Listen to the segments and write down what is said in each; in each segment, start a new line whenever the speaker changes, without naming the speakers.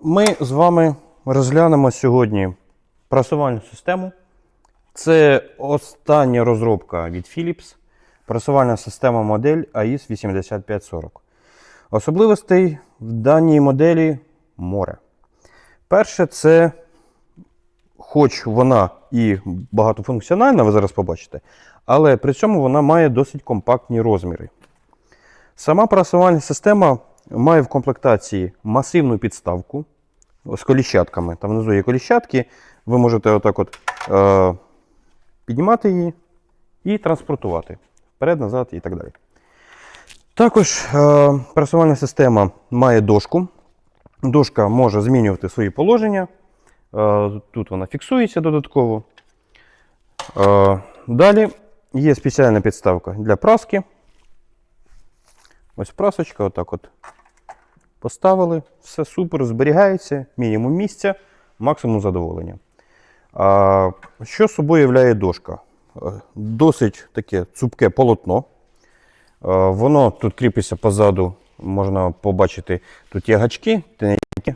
Ми з вами розглянемо сьогодні прасувальну систему. Це остання розробка від Philips. Прасувальна система модель AIS 8540. Особливостей в даній моделі море. Перше, це, хоч вона і багатофункціональна, ви зараз побачите, але при цьому вона має досить компактні розміри. Сама прасувальна система має в комплектації масивну підставку з коліщатками. Там внизу є коліщатки. Ви можете отак от е, піднімати її і транспортувати вперед, назад і так далі. Також е, прасувальна система має дошку. Дошка може змінювати свої положення. Е, тут вона фіксується додатково. Е, далі є спеціальна підставка для праски. Ось прасочка, отак от поставили. Все супер, зберігається, мінімум місця, максимум задоволення. А, що собою являє дошка? Е, Досить таке цупке полотно. Е, Воно тут кріпиться позаду, можна побачити, тут є гачки, які е,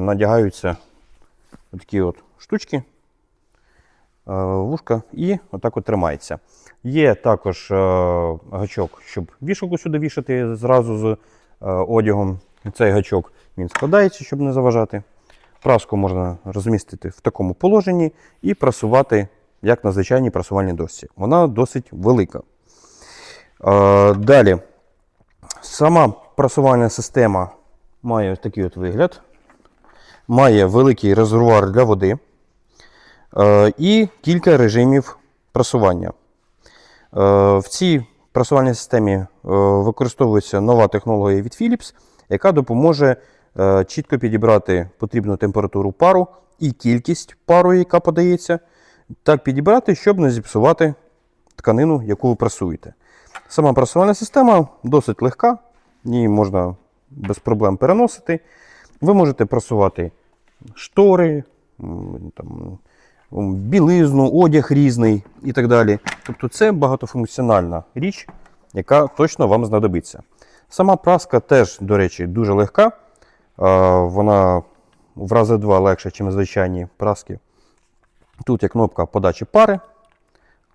надягаються такі от штучки, вушка, і отак от тримається. Є також гачок, щоб вішалку сюди вішати зразу з одягом. Цей гачок він складається, щоб не заважати. Праску можна розмістити в такому положенні і прасувати, як на звичайній прасувальній дошці. Вона досить велика. Е, Далі, сама прасувальна система має такий от вигляд. Має великий резервуар для води е, і кілька режимів прасування. Е, В цій прасувальній системі використовується нова технологія від Philips, яка допоможе е, чітко підібрати потрібну температуру пару і кількість пару, яка подається, так підібрати, щоб не зіпсувати тканину, яку ви прасуєте. Сама прасувальна система досить легка, її можна без проблем переносити. Ви можете прасувати штори, там, білизну, одяг різний і так далі. Тобто це багатофункціональна річ, яка точно вам знадобиться. Сама праска теж, до речі, дуже легка. Вона в рази два легша, ніж звичайні праски. Тут є кнопка подачі пари,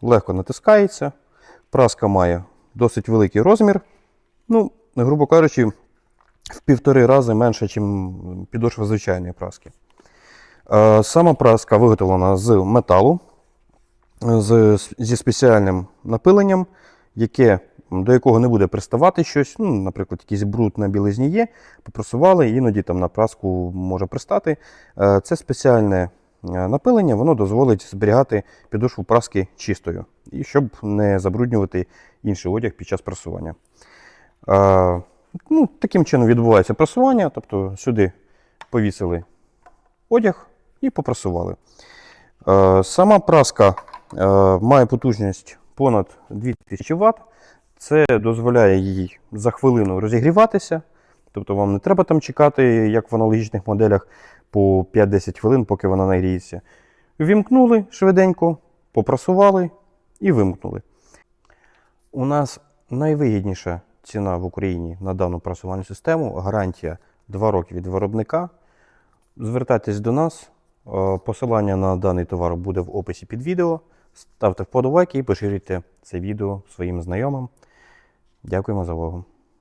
легко натискається. Праска має досить великий розмір. Ну, грубо кажучи, в півтори рази менше, ніж підошва звичайної праски. Е, Сама праска виготовлена з металу, зі спеціальним напиленням, яке, до якого не буде приставати щось. Ну, наприклад, якийсь бруд на білизні є, попрасували, іноді там на праску може пристати. Е, Це спеціальне е, напилення, воно дозволить зберігати підошву праски чистою, і щоб не забруднювати інший одяг під час прасування. Е, Ну, таким чином відбувається прасування, тобто сюди повісили одяг і попрасували. Сама праска має потужність понад 2000 Вт. Це дозволяє їй за хвилину розігріватися. Тобто вам не треба там чекати, як в аналогічних моделях, по 5-10 хвилин, поки вона нагріється. Вімкнули швиденько, попрасували і вимкнули. У нас найвигідніша ціна в Україні на дану прасувальну систему. Гарантія 2 роки від виробника. Звертайтесь до нас. Е, Посилання на даний товар буде в описі під відео. Ставте вподобайки і поширюйте це відео своїм знайомим. Дякуємо за увагу.